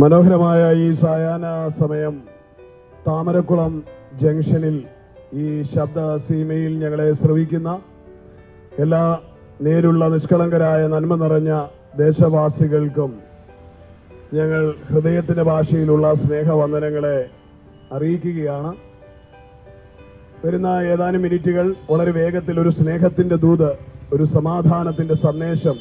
മനോഹരമായ ഈ സായാഹ്ന സമയം താമരക്കുളം ജംഗ്ഷനിൽ ഈ ശബ്ദ സീമയിൽ ഞങ്ങളെ ശ്രവിക്കുന്ന എല്ലാ നേരുള്ള നിഷ്കളങ്കരായ നന്മ നിറഞ്ഞ ദേശവാസികൾക്കും ഞങ്ങൾ ഹൃദയത്തിന്റെ ഭാഷയിലുള്ള സ്നേഹവന്ദനങ്ങളെ അറിയിക്കുകയാണ്. വരുന്ന ഏതാനും മിനിറ്റുകൾ വളരെ വേഗത്തിൽ ഒരു സ്നേഹത്തിന്റെ ദൂത് ഒരു സമാധാനത്തിന്റെ സന്ദേശം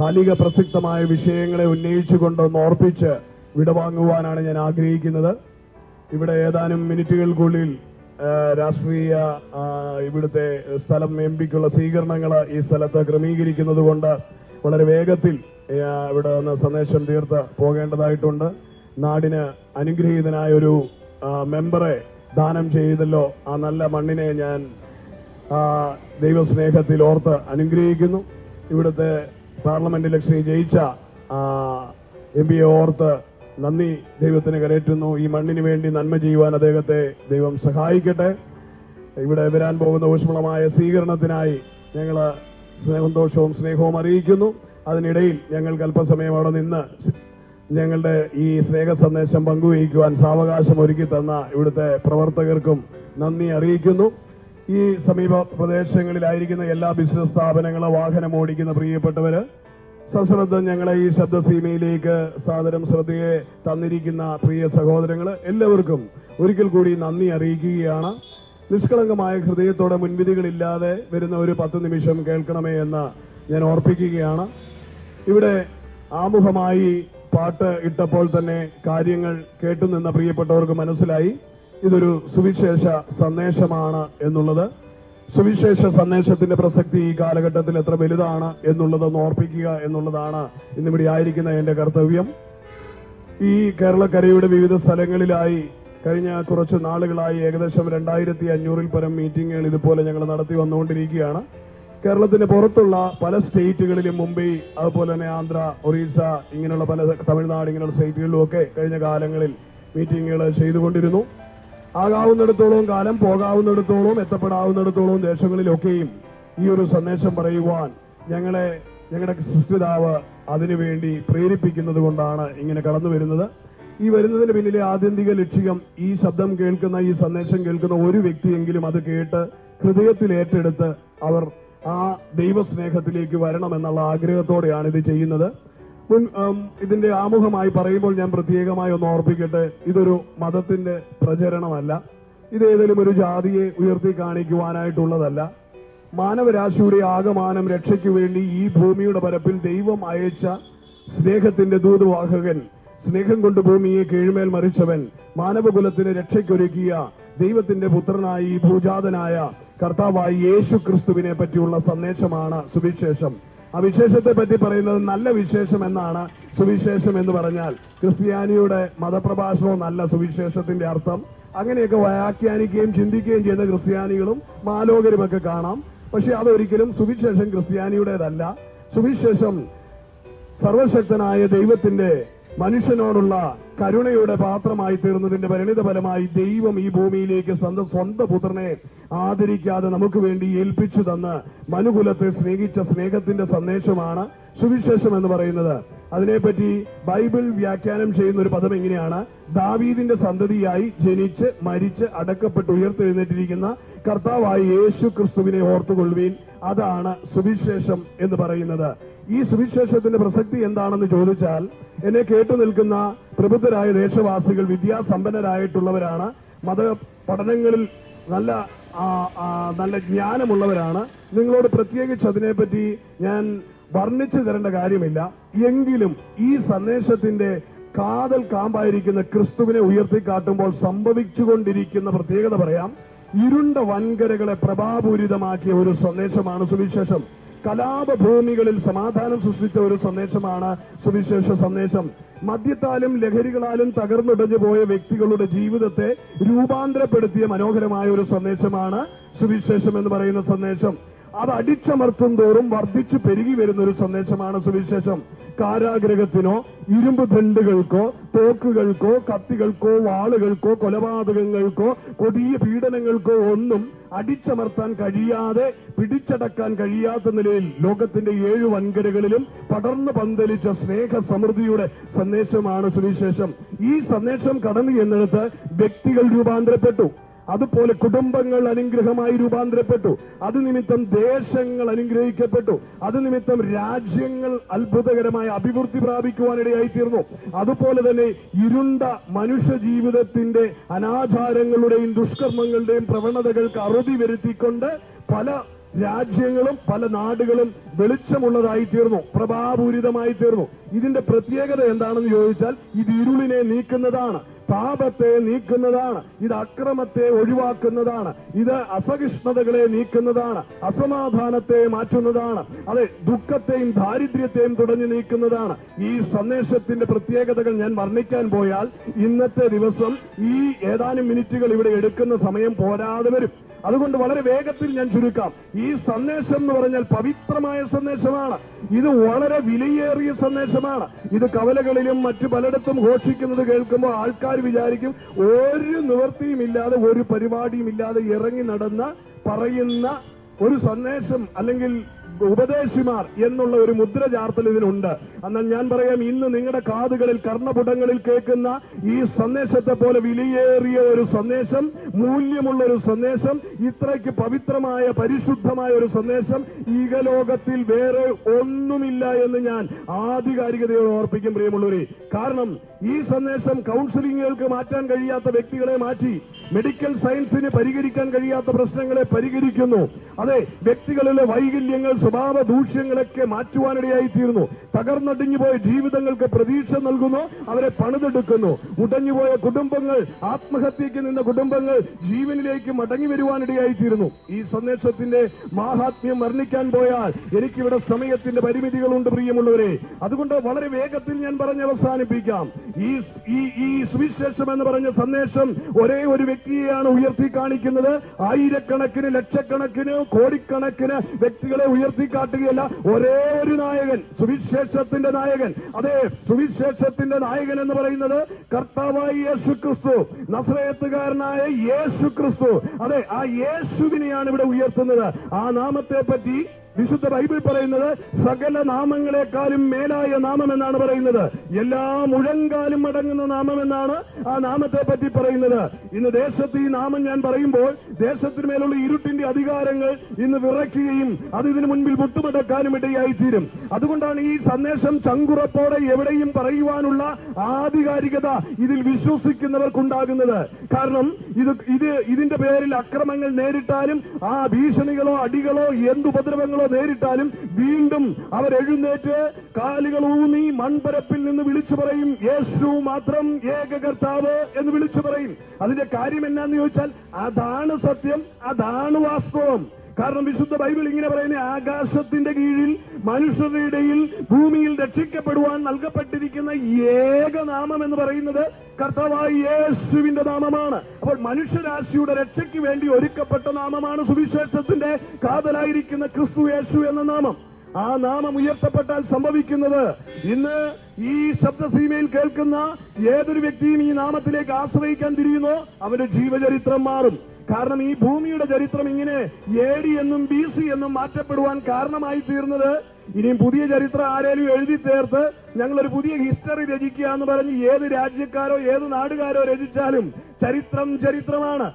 കാലിക പ്രസക്തമായ വിഷയങ്ങളെ ഉന്നയിച്ചുകൊണ്ടൊന്ന് ഓർപ്പിച്ച് വിടവാങ്ങുവാനാണ് ഞാൻ ആഗ്രഹിക്കുന്നത്. ഇവിടെ ഏതാനും മിനിറ്റുകൾക്കുള്ളിൽ രാഷ്ട്രീയ ഇവിടുത്തെ സ്ഥലം എം പിക്കുള്ള സ്വീകരണങ്ങൾ ഈ സ്ഥലത്ത് ക്രമീകരിക്കുന്നത് കൊണ്ട് വളരെ വേഗത്തിൽ ഇവിടെ നിന്ന് സന്ദേശം തീർത്ത് പോകേണ്ടതായിട്ടുണ്ട്. നാടിന് അനുഗ്രഹീതനായ ഒരു മെമ്പറെ ദാനം ചെയ്തല്ലോ. ആ നല്ല മണ്ണിനെ ഞാൻ ദൈവസ്നേഹത്തിൽ ഓർത്ത് അനുഗ്രഹിക്കുന്നു. ഇവിടുത്തെ പാർലമെന്റ് ഇലക്ഷനിൽ ജയിച്ച എം പിയെ ഓർത്ത് നന്ദി ദൈവത്തിന് കരയറ്റുന്നു. ഈ മണ്ണിന് വേണ്ടി നന്മ ചെയ്യുവാൻ അദ്ദേഹത്തെ ദൈവം സഹായിക്കട്ടെ. ഇവിടെ വരാൻ പോകുന്ന ഊഷ്മളമായ സ്വീകരണത്തിനായി ഞങ്ങൾ സന്തോഷവും സ്നേഹവും അറിയിക്കുന്നു. അതിനിടയിൽ ഞങ്ങൾക്ക് അല്പസമയം അവിടെ നിന്ന് ഞങ്ങളുടെ ഈ സ്നേഹ സന്ദേശം പങ്കുവയ്ക്കുവാൻ സാവകാശം ഒരുക്കി തന്ന ഇവിടുത്തെ പ്രവർത്തകർക്കും നന്ദി അറിയിക്കുന്നു. ഈ സമീപ പ്രദേശങ്ങളിലായിരിക്കുന്ന എല്ലാ ബിസിനസ് സ്ഥാപനങ്ങളും വാഹനം ഓടിക്കുന്ന പ്രിയപ്പെട്ടവര് സശ്രദ്ധം ഞങ്ങളെ ഈ ശബ്ദ സീമയിലേക്ക് സാദരം ശ്രദ്ധയെ തന്നിരിക്കുന്ന പ്രിയ സഹോദരങ്ങൾ എല്ലാവർക്കും ഒരിക്കൽ കൂടി നന്ദി അറിയിക്കുകയാണ്. നിഷ്കളങ്കമായ ഹൃദയത്തോടെ മുൻവിധികളില്ലാതെ വരുന്ന ഒരു പത്ത് നിമിഷം കേൾക്കണമേ എന്ന് ഞാൻ ഓർപ്പിക്കുകയാണ്. ഇവിടെ ആമുഖമായി പാട്ട് ഇട്ടപ്പോൾ തന്നെ കാര്യങ്ങൾ കേട്ടുനിന്ന പ്രിയപ്പെട്ടവർക്ക് മനസ്സിലായി. ഇതൊരു സുവിശേഷ സന്ദേശമാണ് എന്നുള്ളത്. സുവിശേഷ സന്ദേശത്തിന്റെ പ്രസക്തി ഈ കാലഘട്ടത്തിൽ എത്ര വലുതാണ് എന്നുള്ളതൊന്ന് ഓർപ്പിക്കുക എന്നുള്ളതാണ് ഇന്നിവിടെ ആയിരിക്കുന്ന എന്റെ കർത്തവ്യം. ഈ കേരളക്കരയുടെ വിവിധ സ്ഥലങ്ങളിലായി കഴിഞ്ഞ കുറച്ച് നാളുകളായി ഏകദേശം രണ്ടായിരത്തി അഞ്ഞൂറിൽ പരം മീറ്റിങ്ങുകൾ ഇതുപോലെ ഞങ്ങൾ നടത്തി വന്നുകൊണ്ടിരിക്കുകയാണ്. കേരളത്തിന് പുറത്തുള്ള പല സ്റ്റേറ്റുകളിലും മുംബൈ അതുപോലെ തന്നെ ആന്ധ്ര ഒറീസ ഇങ്ങനെയുള്ള പല തമിഴ്നാട് ഇങ്ങനെയുള്ള സ്റ്റേറ്റുകളിലും ഒക്കെ കഴിഞ്ഞ കാലങ്ങളിൽ മീറ്റിങ്ങുകൾ ചെയ്തുകൊണ്ടിരുന്നു. ആകാവുന്നിടത്തോളം കാലം പോകാവുന്നിടത്തോളം എത്തപ്പെടാവുന്നിടത്തോളം ദേശങ്ങളിലൊക്കെയും ഈ ഒരു സന്ദേശം പറയുവാൻ ഞങ്ങളെ ഞങ്ങളുടെ സൃഷ്ടിതാവ് അതിനുവേണ്ടി പ്രേരിപ്പിക്കുന്നത് കൊണ്ടാണ് ഇങ്ങനെ കടന്നു വരുന്നത്. ഈ വരുന്നതിന് പിന്നിലെ ആത്യന്തിക ലക്ഷ്യം ഈ ശബ്ദം കേൾക്കുന്ന ഈ സന്ദേശം കേൾക്കുന്ന ഒരു വ്യക്തിയെങ്കിലും അത് കേട്ട് ഹൃദയത്തിൽ ഏറ്റെടുത്ത് അവർ ആ ദൈവസ്നേഹത്തിലേക്ക് വരണമെന്നുള്ള ആഗ്രഹത്തോടെയാണ് ഇത് ചെയ്യുന്നത്. മുൻ ഇതിന്റെ ആമുഖമായി പറയുമ്പോൾ ഞാൻ പ്രത്യേകമായി ഒന്ന് ഓർപ്പിക്കട്ടെ ഇതൊരു മതത്തിന്റെ പ്രചരണമല്ല. ഇത് ഏതെങ്കിലും ഒരു ജാതിയെ ഉയർത്തി കാണിക്കുവാനായിട്ടുള്ളതല്ല. മാനവരാശിയുടെ ആകമാനം രക്ഷയ്ക്കു വേണ്ടി ഈ ഭൂമിയുടെ പരപ്പിൽ ദൈവം അയച്ച സ്നേഹത്തിന്റെ ദൂതവാഹകൻ സ്നേഹം കൊണ്ട് ഭൂമിയെ കീഴ്മേൽ മറിച്ചവൻ മാനവകുലത്തിന് രക്ഷയ്ക്കൊരുക്കിയ ദൈവത്തിന്റെ പുത്രനായി ഭൂജാതനായ കർത്താവായി യേശു ക്രിസ്തുവിനെ പറ്റിയുള്ള സന്ദേശമാണ് സുവിശേഷം. ആ വിശേഷത്തെ പറ്റി പറയുന്നത് നല്ല വിശേഷം എന്നാണ് സുവിശേഷം എന്ന് പറഞ്ഞാൽ ക്രിസ്ത്യാനിയുടെ മതപ്രഭാഷണവും നല്ല സുവിശേഷത്തിന്റെ അർത്ഥം. അങ്ങനെയൊക്കെ വ്യാഖ്യാനിക്കുകയും ചിന്തിക്കുകയും ചെയ്യുന്ന ക്രിസ്ത്യാനികളും മാലോകരുമൊക്കെ കാണാം. പക്ഷെ അതൊരിക്കലും സുവിശേഷം ക്രിസ്ത്യാനിയുടേതല്ല. സുവിശേഷം സർവശക്തനായ ദൈവത്തിന്റെ മനുഷ്യനോടുള്ള കരുണയുടെ പാത്രമായി തീർന്നതിന്റെ പരിണിതഫലമായി ദൈവം ഈ ഭൂമിയിലേക്ക് സ്വന്തം സ്വന്തം പുത്രനെ ആദരിക്കാതെ നമുക്ക് വേണ്ടി ഏൽപ്പിച്ചു തന്ന് മനുകുലത്തെ സ്നേഹിച്ച സ്നേഹത്തിന്റെ സന്ദേശമാണ് സുവിശേഷം എന്ന് പറയുന്നത്. അതിനെപ്പറ്റി ബൈബിൾ വ്യാഖ്യാനം ചെയ്യുന്ന ഒരു പദം എങ്ങനെയാണ് ദാവീദിന്റെ സന്തതിയായി ജനിച്ച് മരിച്ച് അടക്കപ്പെട്ട് ഉയർത്തെഴുന്നേറ്റിരിക്കുന്ന കർത്താവായി യേശു ക്രിസ്തുവിനെ ഓർത്തുകൊള്ളുവീൻ. അതാണ് സുവിശേഷം എന്ന് പറയുന്നത്. ഈ സുവിശേഷത്തിന്റെ പ്രസക്തി എന്താണെന്ന് ചോദിച്ചാൽ എന്നെ കേട്ടു നിൽക്കുന്ന പ്രബുദ്ധരായ ദേശവാസികൾ വിദ്യാസമ്പന്നരായിട്ടുള്ളവരാണ് മത പഠനങ്ങളിൽ നല്ല നല്ല ജ്ഞാനമുള്ളവരാണ്. നിങ്ങളോട് പ്രത്യേകിച്ച് അതിനെപ്പറ്റി ഞാൻ വർണിച്ചു തരേണ്ട കാര്യമില്ല. എങ്കിലും ഈ സന്ദേശത്തിന്റെ കാതൽ കാമ്പായിരിക്കുന്ന ക്രിസ്തുവിനെ ഉയർത്തിക്കാട്ടുമ്പോൾ സംഭവിച്ചുകൊണ്ടിരിക്കുന്ന പ്രത്യേകത പറയാം. ഇരുണ്ട വൻകരകളെ പ്രഭാപൂരിതമാക്കിയ ഒരു സന്ദേശമാണ് സുവിശേഷം. കലാപഭൂമികളിൽ സമാധാനം സൃഷ്ടിച്ച ഒരു സന്ദേശമാണ് സുവിശേഷ സന്ദേശം. മദ്യത്താലും ലഹരികളാലും തകർന്നുടഞ്ഞു പോയ വ്യക്തികളുടെ ജീവിതത്തെ രൂപാന്തരപ്പെടുത്തിയ മനോഹരമായ ഒരു സന്ദേശമാണ് സുവിശേഷം എന്ന് പറയുന്ന സന്ദേശം. അത് അടിച്ചമർത്തും തോറും വർദ്ധിച്ചു പെരുകി വരുന്ന ഒരു സന്ദേശമാണ് സുവിശേഷം. കാരാഗ്രഹത്തിനോ ഇരുമ്പ് ദണ്ടുകൾക്കോ തോക്കുകൾക്കോ കത്തികൾക്കോ വാളുകൾക്കോ കൊലപാതകങ്ങൾക്കോ കൊടിയ പീഡനങ്ങൾക്കോ ഒന്നും അടിച്ചമർത്താൻ കഴിയാതെ പിടിച്ചടക്കാൻ കഴിയാത്ത നിലയിൽ ലോകത്തിന്റെ ഏഴ് വൻകരകളിലും പടർന്നു പന്തലിച്ച സ്നേഹ സമൃദ്ധിയുടെ സന്ദേശമാണ് സുവിശേഷം. ഈ സന്ദേശം കടന്നു എന്നിടത്ത് വ്യക്തികൾ രൂപാന്തരപ്പെട്ടു. അതുപോലെ കുടുംബങ്ങൾ അനുഗ്രഹമായി രൂപാന്തരപ്പെട്ടു. അത് നിമിത്തം ദേശങ്ങൾ അനുഗ്രഹിക്കപ്പെട്ടു. അത് നിമിത്തം രാജ്യങ്ങൾ അത്ഭുതകരമായ അഭിവൃദ്ധി പ്രാപിക്കുവാനിടയായി തീർന്നു അതുപോലെ തന്നെ ഇരുണ്ട മനുഷ്യ ജീവിതത്തിന്റെ അനാചാരങ്ങളുടെയും ദുഷ്കർമ്മങ്ങളുടെയും പ്രവണതകൾക്ക് അറുതി വരുത്തിക്കൊണ്ട് പല രാജ്യങ്ങളും പല നാടുകളും വെളിച്ചമുള്ളതായി തീർന്നു പ്രഭാപൂരിതമായി തീർന്നു ഇതിന്റെ പ്രത്യേകത എന്താണെന്ന് ചോദിച്ചാൽ ഇത് ഇരുളിനെ നീക്കുന്നതാണ്. പാപത്തെ നീക്കുന്നതാണ്. ഇത് അക്രമത്തെ ഒഴിവാക്കുന്നതാണ്. ഇത് അസഹിഷ്ണുതകളെ നീക്കുന്നതാണ്. അസമാധാനത്തെ മാറ്റുന്നതാണ്. അതെ ദുഃഖത്തെയും ദാരിദ്ര്യത്തെയും തുടഞ്ഞു നീക്കുന്നതാണ്. ഈ സന്ദേശത്തിന്റെ പ്രത്യേകതകൾ ഞാൻ വർണിക്കാൻ പോയാൽ ഇന്നത്തെ ദിവസം ഈ ഏതാനും മിനിറ്റുകൾ ഇവിടെ എടുക്കുന്ന സമയം പോരാതെ വരും. അതുകൊണ്ട് വളരെ വേഗത്തിൽ ഞാൻ ചുരുക്കാം. ഈ സന്ദേശം എന്ന് പറഞ്ഞാൽ പവിത്രമായ സന്ദേശമാണ്. ഇത് വളരെ വിലയേറിയ സന്ദേശമാണ്. ഇത് കവലകളിലും മറ്റു പലയിടത്തും ഘോഷിക്കുന്നത് കേൾക്കുമ്പോൾ ആൾക്കാർ വിചാരിക്കും ഒരു നിവൃത്തിയും ഇല്ലാതെ ഒരു പരിപാടിയും ഇല്ലാതെ ഇറങ്ങി നടന്ന പറയുന്ന ഒരു സന്ദേശം അല്ലെങ്കിൽ ഉപദേശിമാർ എന്നുള്ള ഒരു മുദ്ര ചാർത്തൽ ഇതിനുണ്ട്. എന്നാൽ ഞാൻ പറയാം ഇന്ന് നിങ്ങളുടെ കാതുകളിൽ കർണപുടങ്ങളിൽ കേൾക്കുന്ന ഈ സന്ദേശത്തെ പോലെ വിലയേറിയ ഒരു സന്ദേശം മൂല്യമുള്ള ഒരു സന്ദേശം ഇത്രയ്ക്ക് പവിത്രമായ പരിശുദ്ധമായ ഒരു സന്ദേശം ഈകലോകത്തിൽ വേറെ ഒന്നുമില്ല എന്ന് ഞാൻ ആധികാരികതയോട് ഓർപ്പിക്കും പ്രിയമുള്ളവരെ. കാരണം ഈ സന്ദേശം കൗൺസിലിങ്ങുകൾക്ക് മാറ്റാൻ കഴിയാത്ത വ്യക്തികളെ മാറ്റി മെഡിക്കൽ സയൻസിന് പരിഹരിക്കാൻ കഴിയാത്ത പ്രശ്നങ്ങളെ പരിഹരിക്കുന്നു. അതെ വ്യക്തികളിലെ വൈകല്യങ്ങൾ സ്വഭാവ ദൂഷ്യങ്ങളൊക്കെ മാറ്റുവാനിടയായി തീരുന്നു തകർന്നടിഞ്ഞു പോയ ജീവിതങ്ങൾക്ക് പ്രതീക്ഷ നൽകുന്നു അവരെ പണിതെടുക്കുന്നു. ഉടഞ്ഞുപോയ കുടുംബങ്ങൾ ആത്മഹത്യക്ക് നിന്ന കുടുംബങ്ങൾ ജീവനിലേക്ക് മടങ്ങി വരുവാനിടയായി തീരുന്നു ഈ സന്ദേശത്തിന്റെ മാഹാത്മ്യം വർണിക്കാൻ പോയാൽ എനിക്കിവിടെ സമയത്തിന്റെ പരിമിതികളുണ്ട് പ്രിയമുള്ളവരെ. അതുകൊണ്ട് വളരെ വേഗത്തിൽ ഞാൻ പറഞ്ഞ് അവസാനിപ്പിക്കാം. ഈ ഈ സുവിശേഷം എന്ന് പറഞ്ഞ സന്ദേശം ഒരേ ഒരു വ്യക്തിയെയാണ് ഉയർത്തി കാണിക്കുന്നത്. ആയിരക്കണക്കിന് ലക്ഷക്കണക്കിന് കോടിക്കണക്കിന് വ്യക്തികളെ ഉയർത്തി കാട്ടുകയല്ല ഒരേ ഒരു നായകൻ സുവിശേഷത്തിന്റെ നായകൻ. അതെ സുവിശേഷത്തിന്റെ നായകൻ എന്ന് പറയുന്നത് കർത്താവായ യേശു ക്രിസ്തു നസ്രയത്തുകാരനായ യേശു ക്രിസ്തു അതെ ആ യേശുവിനെയാണ് ഇവിടെ ഉയർത്തുന്നത്. ആ നാമത്തെ പറ്റി വിശുദ്ധ ബൈബിൾ പറയുന്നത് സകല നാമങ്ങളെക്കാളും മേലായ നാമം എന്നാണ് പറയുന്നത്. എല്ലാ മുഴങ്കാലും അടങ്ങുന്ന നാമം എന്നാണ് ആ നാമത്തെ പറ്റി പറയുന്നത്. ഇന്ന് ദേശത്ത് ഈ നാമം ഞാൻ പറയുമ്പോൾ ദേശത്തിന് മേലുള്ള ഇരുട്ടിന്റെ അധികാരങ്ങൾ ഇന്ന് വിറയ്ക്കുകയും അത് ഇതിനു മുൻപിൽ മുട്ടുമടക്കാനും ഇടയായി തീരും അതുകൊണ്ടാണ് ഈ സന്ദേശം ചങ്കുറപ്പോടെ എവിടെയും പറയുവാനുള്ള ആധികാരികത ഇതിൽ വിശ്വസിക്കുന്നവർക്കുണ്ടാകുന്നത്. കാരണം ഇത് ഇത് ഇതിന്റെ പേരിൽ അക്രമങ്ങൾ നേരിട്ടാലും ആ ഭീഷണികളോ അടികളോ എന്തുപദ്രവങ്ങളോ നേരിട്ടാലും വീണ്ടും അവർ എഴുന്നേറ്റ് കാലുകൾ ഊന്നി മൺപരപ്പിൽ നിന്ന് വിളിച്ചു പറയും യേശു മാത്രം ഏക കർത്താവ് എന്ന് വിളിച്ചു പറയും. അതിന്റെ കാര്യം എന്നാന്ന് ചോദിച്ചാൽ അതാണ് സത്യം അതാണ് വാസ്തവം. കാരണം വിശുദ്ധ ബൈബിൾ ഇങ്ങനെ പറയുന്ന ആകാശത്തിന്റെ കീഴിൽ മനുഷ്യരുടെ ഇടയിൽ ഭൂമിയിൽ രക്ഷിക്കപ്പെടുവാൻ നൽകപ്പെട്ടിരിക്കുന്ന ഏക നാമം എന്ന് പറയുന്നത് കർത്താവായ യേശുവിന്റെ നാമമാണ്. അപ്പോൾ മനുഷ്യരാശിയുടെ രക്ഷയ്ക്ക് വേണ്ടി ഒരുക്കപ്പെട്ട നാമമാണ് സുവിശേഷത്തിന്റെ കാതലായിരിക്കുന്ന ക്രിസ്തു യേശു എന്ന നാമം. ആ നാമം ഉയർത്തപ്പെട്ടാൽ സംഭവിക്കുന്നത് ഇന്ന് ഈ ശബ്ദസീമയിൽ കേൾക്കുന്ന ഏതൊരു വ്യക്തിയും ഈ നാമത്തിലേക്ക് ആശ്രയിക്കാൻ തിരിയുന്നോ അവന്റെ ജീവചരിത്രം മാറും. കാരണം ഈ ഭൂമിയുടെ ചരിത്രം ഇങ്ങനെ എ ഡി എന്നും ബി സി എന്നും മാറ്റപ്പെടുവാൻ കാരണമായി തീർന്നത് ഇനിയും പുതിയ ചരിത്രം ആരേലും എഴുതി ചേർത്ത് ഞങ്ങളൊരു പുതിയ ഹിസ്റ്ററി രചിക്കുക എന്ന് പറഞ്ഞ് ഏത് രാജ്യക്കാരോ ഏത് നാടുകാരോ രചിച്ചാലും ചരിത്രം ചരിത്രമാണ്.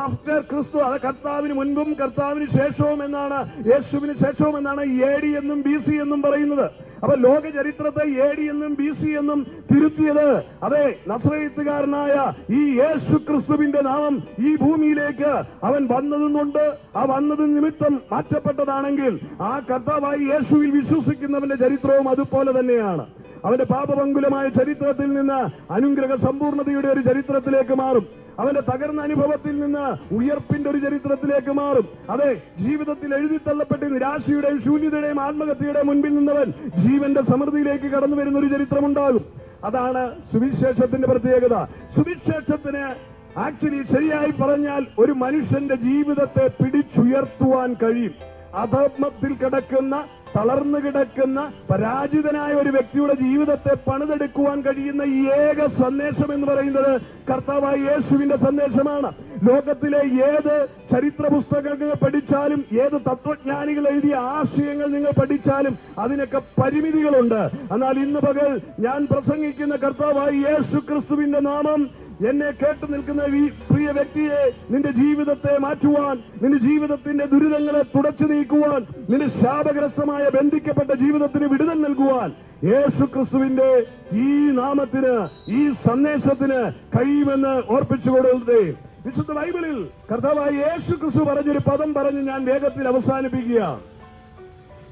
ആഫ്റ്റർ ക്രിസ്തു അത് കർത്താവിന് മുൻപും കർത്താവിന് ശേഷവും എന്നാണ് യേശുവിന് ശേഷവും എന്നാണ് എ ഡി എന്നും ബി സി എന്നും പറയുന്നത്. അപ്പൊ ലോക ചരിത്രത്തെ എ ഡി എന്നും ബി സി എന്നും തിരുത്തിയത് അതെ നസ്രയത്തുകാരനായ ഈ യേശു ക്രിസ്തുവിന്റെ നാമം ഈ ഭൂമിയിലേക്ക് അവൻ വന്നതെന്നുണ്ട്. ആ വന്നത് നിമിത്തം മാറ്റപ്പെട്ടതാണെങ്കിൽ ആ കർത്താവായി യേശുവിൽ വിശ്വസിക്കുന്നവന്റെ ചരിത്രവും അതുപോലെ തന്നെയാണ്. അവന്റെ പാപപങ്കുലമായ ചരിത്രത്തിൽ നിന്ന് അനുഗ്രഹ സമ്പൂർണതയുടെ ഒരു ചരിത്രത്തിലേക്ക് മാറും. അവന്റെ തകർന്ന അനുഭവത്തിൽ നിന്ന് ഉയർപ്പിന്റെ ഒരു ചരിത്രത്തിലേക്ക് മാറും. അതെ ജീവിതത്തിൽ എഴുതിത്തള്ളപ്പെട്ട് നിരാശയുടെയും ശൂന്യതയുടെയും ആത്മഹത്യയുടെയും മുൻപിൽ നിന്നവൻ ജീവന്റെ സമൃദ്ധിയിലേക്ക് കടന്നു വരുന്ന ഒരു ചരിത്രമുണ്ടാകും. അതാണ് സുവിശേഷത്തിന്റെ പ്രത്യേകത. സുവിശേഷത്തിന് ആക്ച്വലി ശരിയായി പറഞ്ഞാൽ ഒരു മനുഷ്യന്റെ ജീവിതത്തെ പിടിച്ചുയർത്തുവാൻ കഴിയും. അധർമ്മത്തിൽ കിടക്കുന്ന തളർന്നു കിടക്കുന്ന പരാജിതനായ ഒരു വ്യക്തിയുടെ ജീവിതത്തെ പണിതെടുക്കുവാൻ കഴിയുന്ന ഈ ഏക സന്ദേശം എന്ന് പറയുന്നത് കർത്താവായ യേശുവിന്റെ സന്ദേശമാണ്. ലോകത്തിലെ ഏത് ചരിത്ര പുസ്തകങ്ങൾ പഠിച്ചാലും ഏത് തത്വജ്ഞാനികൾ എഴുതിയ ആശയങ്ങൾ നിങ്ങൾ പഠിച്ചാലും അതിനൊക്കെ പരിമിതികളുണ്ട്. എന്നാൽ ഇന്ന് പകൽ ഞാൻ പ്രസംഗിക്കുന്ന കർത്താവായ യേശു ക്രിസ്തുവിന്റെ നാമം എന്നെ കേട്ടു നിൽക്കുന്ന പ്രിയ വ്യക്തിയെ നിന്റെ ജീവിതത്തെ മാറ്റുവാൻ നിന്റെ ജീവിതത്തിന്റെ ദുരിതങ്ങളെ തുടച്ചു നീക്കുവാൻ നിന്റെ ശാപഗ്രസ്തമായ ബന്ധിക്കപ്പെട്ട ജീവിതത്തിന് വിടുതൽ നൽകുവാൻ യേശു ക്രിസ്തുവിന്റെ ഈ നാമത്തിന് ഈ സന്ദേശത്തിന് കഴിയുമെന്ന് ഓർപ്പിച്ചു കൊടുത്തേ വിശുദ്ധ ബൈബിളിൽ കർത്താവായി യേശു ക്രിസ്തു പറഞ്ഞൊരു പദം പറഞ്ഞ് ഞാൻ വേഗത്തിൽ അവസാനിപ്പിക്കുക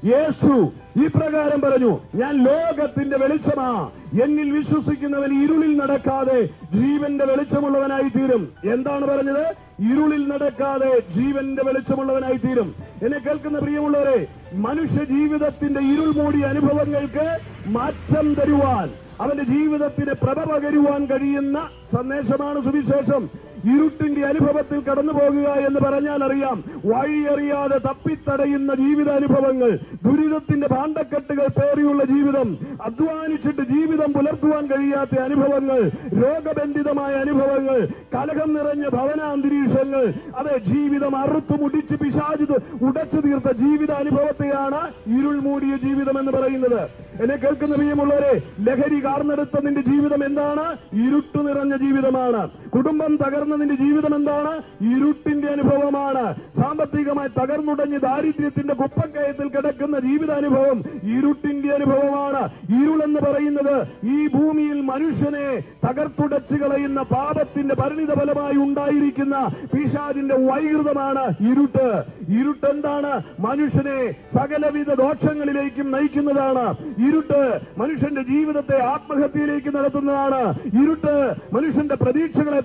യേശു ഈ പ്രകാരം പറഞ്ഞു ഞാൻ ലോകത്തിന്റെ വെളിച്ചമാ. എന്നിൽ വിശ്വസിക്കുന്നവൻ ഇരുളിൽ നടക്കാതെ ജീവന്റെ വെളിച്ചമുള്ളവനായി തീരും എന്താണ് പറഞ്ഞത്? ഇരുളിൽ നടക്കാതെ ജീവന്റെ വെളിച്ചമുള്ളവനായി തീരും എന്നെ കേൾക്കുന്ന പ്രിയമുള്ളവരെ മനുഷ്യ ജീവിതത്തിന്റെ ഇരുൾ മൂടിയ അനുഭവങ്ങൾക്ക് മാറ്റം തരുവാൻ അവന്റെ ജീവിതത്തിന് പ്രഭ പകരുവാൻ കഴിയുന്ന സന്ദേശമാണ് സുവിശേഷം. ഇരുട്ടിന്റെ അനുഭവത്തിൽ കടന്നു പോകുക എന്ന് പറഞ്ഞാൽ അറിയാം. വഴിയറിയാതെ തപ്പിത്തടയുന്ന ജീവിതാനുഭവങ്ങൾ ദുരിതത്തിന്റെ ഭാണ്ഡക്കെട്ടുകൾ പേറിയുള്ള ജീവിതം അധ്വാനിച്ചിട്ട് ജീവിതം പുലർത്തുവാൻ കഴിയാത്ത അനുഭവങ്ങൾ രോഗബന്ധിതമായ അനുഭവങ്ങൾ കലഹം നിറഞ്ഞ ഭവനാന്തരീക്ഷങ്ങൾ അതെ ജീവിതം അറുത്തു മുടിച്ച് പിശാചിത് ഉടച്ചു തീർത്ത ജീവിതാനുഭവത്തെയാണ് ഇരുൾ മൂടിയ ജീവിതം എന്ന് പറയുന്നത്. എന്നെ കേൾക്കുന്ന പ്രിയമുള്ളവരെ ലഹരി കാർന്നെടുത്ത നിന്റെ ജീവിതം എന്താണ്? ഇരുട്ടു നിറഞ്ഞ ജീവിതമാണ്. കുടുംബം തകർന്ന നിന്റെ ജീവിതം എന്താണ്? ഇരുട്ടിന്റെ അനുഭവമാണ്. സാമ്പത്തികമായി തകർന്നുടഞ്ഞ് ദാരിദ്ര്യത്തിന്റെ കുപ്പക്കയത്തിൽ കിടക്കുന്ന ജീവിതാനുഭവം ഇരുട്ടിന്റെ അനുഭവമാണ്. ഇരുൾ എന്ന് പറയുന്നത് ഈ ഭൂമിയിൽ മനുഷ്യനെ തകർത്തുടച്ചു കളയുന്ന പാപത്തിന്റെ പരിണിത ഫലമായി ഉണ്ടായിരിക്കുന്ന പിശാചിന്റെ വൈകൃതമാണ് ഇരുട്ട്. ഇരുട്ട് എന്താണ് മനുഷ്യനെ സകലവിധ ദോഷങ്ങളിലേക്കും നയിക്കുന്നതാണ്. ഇരുട്ട് മനുഷ്യന്റെ ജീവിതത്തെ ആത്മഹത്യയിലേക്ക് നടത്തുന്നതാണ്. ഇരുട്ട് മനുഷ്യന്റെ പ്രതീക്ഷകളെ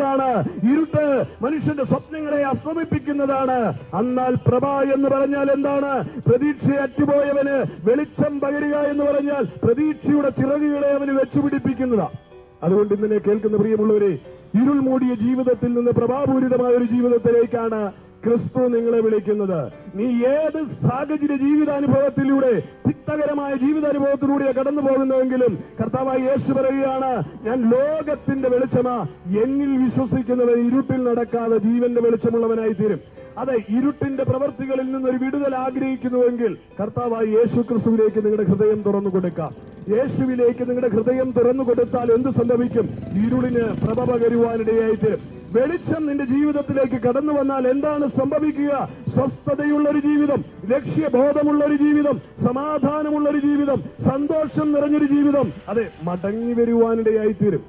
തല്ലിക്കെടുത്തുന്നതാണ് ഇരുട്ട് മനുഷ്യന്റെ സ്വപ്നങ്ങളെ അസ്തമിപ്പിക്കുന്നതാണ്. എന്നാൽ പ്രഭ എന്ന് പറഞ്ഞാൽ എന്താണ്? പ്രതീക്ഷ അറ്റുപോയവന് വെളിച്ചം പകരുക എന്ന് പറഞ്ഞാൽ പ്രതീക്ഷയുടെ ചിറകുകളെ അവന് വെച്ചുപിടിപ്പിക്കുന്നതാ. അതുകൊണ്ട് ഇന്നലെ കേൾക്കുന്ന പ്രിയമുള്ളവരെ ഇരുൾ മൂടിയ ജീവിതത്തിൽ നിന്ന് പ്രഭാപൂരിതമായ ഒരു ജീവിതത്തിലേക്കാണ് ക്രിസ്തു നിങ്ങളെ വിളിക്കുന്നത്. നീ ഏത് സാഹചര്യ ജീവിതാനുഭവത്തിലൂടെ തിക്തകരമായ ജീവിതാനുഭവത്തിലൂടെ കടന്നു പോകുന്നതെങ്കിലും കർത്താവായി യേശു പറയുകയാണ് ഞാൻ ലോകത്തിന്റെ വെളിച്ചമാ എന്നിൽ വിശ്വസിക്കുന്നവർ ഇരുട്ടിൽ നടക്കാതെ ജീവന്റെ വെളിച്ചമുള്ളവനായി തീരും അതെ ഇരുട്ടിന്റെ പ്രവർത്തികളിൽ നിന്നൊരു വിടുതൽ ആഗ്രഹിക്കുന്നുവെങ്കിൽ കർത്താവായി യേശു ക്രിസ്തുവിലേക്ക് നിങ്ങളുടെ ഹൃദയം തുറന്നു കൊടുക്കാം. യേശുവിലേക്ക് നിങ്ങളുടെ ഹൃദയം തുറന്നു കൊടുത്താൽ എന്ത് സംഭവിക്കും? ഇരുളിന് പ്രഭ പകരുവാനിടയായിട്ട് വെളിച്ചം നിന്റെ ജീവിതത്തിലേക്ക് കടന്നു വന്നാൽ എന്താണ് സംഭവിക്കുക? സ്വസ്ഥതയുള്ള ഒരു ജീവിതം ലക്ഷ്യബോധമുള്ള ഒരു ജീവിതം സമാധാനമുള്ള ഒരു ജീവിതം സന്തോഷം നിറഞ്ഞൊരു ജീവിതം. അതെ മടങ്ങി വരുവാനിടയായി തീരും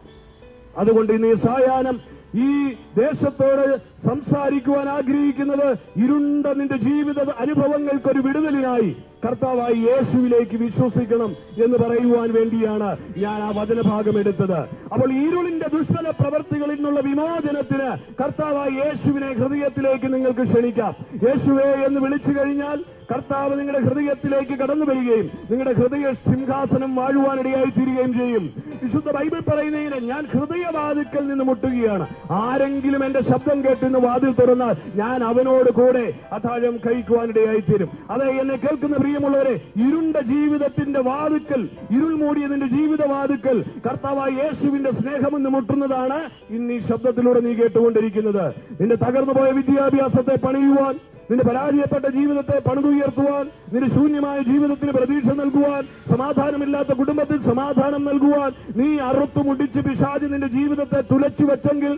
അതുകൊണ്ട് ഇന്ന് സായാഹ്നം ഈ ദേശത്തോട് സംസാരിക്കുവാൻ ആഗ്രഹിക്കുന്നത് ഇരുണ്ട നിന്റെ ജീവിത അനുഭവങ്ങൾക്കൊരു വിടുതലിനായി കർത്താവായി യേശുവിലേക്ക് വിശ്വസിക്കണം എന്ന് പറയുവാൻ വേണ്ടിയാണ് ഞാൻ ആ വചനഭാഗം എടുത്തത്. അപ്പോൾ ഇരുളിന്റെ ദുഷ്ടല പ്രവർത്തികളിൽ നിന്നുള്ള വിമോചനത്തിന് കർത്താവായി യേശുവിനെ ഹൃദയത്തിലേക്ക് നിങ്ങൾക്ക് ക്ഷണിക്കാം. യേശുവേ എന്ന് വിളിച്ചു കഴിഞ്ഞാൽ കർത്താവ് നിങ്ങളുടെ ഹൃദയത്തിലേക്ക് കടന്നു വരികയും നിങ്ങളുടെ ഹൃദയ സിംഹാസനം വാഴുവാനിടയായി തീരുകയും ചെയ്യും. വിശുദ്ധ ബൈബിൾ പറയുന്നതിന് ഞാൻ ഹൃദയവാതിക്കൽ നിന്ന് മുട്ടുകയാണ്. ആരെങ്കിലും എന്റെ ശബ്ദം കേട്ടിന്ന് വാതിൽ തുറന്നാൽ ഞാൻ അവനോട് കൂടെ അത്താഴം കഴിക്കുവാനിടയായി തീരും. അതെ എന്നെ കേൾക്കുന്ന പ്രിയമുള്ളവരെ ഇരുണ്ട ജീവിതത്തിന്റെ വാതുക്കൽ ഇരുൾ മൂടിയതിന്റെ ജീവിത വാതുക്കൽ കർത്താവായ യേശുവിന്റെ സ്നേഹമെന്ന് മുട്ടുന്നതാണ് ഇന്ന് ഈ ശബ്ദത്തിലൂടെ നീ കേട്ടുകൊണ്ടിരിക്കുന്നത്. നിന്റെ തകർന്നുപോയ വിദ്യാഭ്യാസത്തെ പണിയുവാൻ നിന്റെ പരാജയപ്പെട്ട ജീവിതത്തെ പണിതുയർത്തുവാൻ നിന്റെ ശൂന്യമായ ജീവിതത്തിന് പ്രതീക്ഷ നൽകുവാൻ സമാധാനമില്ലാത്ത കുടുംബത്തിൽ സമാധാനം നൽകുവാൻ നീ അറുത്തു മുടിച്ച് പിശാചി നിന്റെ ജീവിതത്തെ തുലച്ചു വെച്ചെങ്കിൽ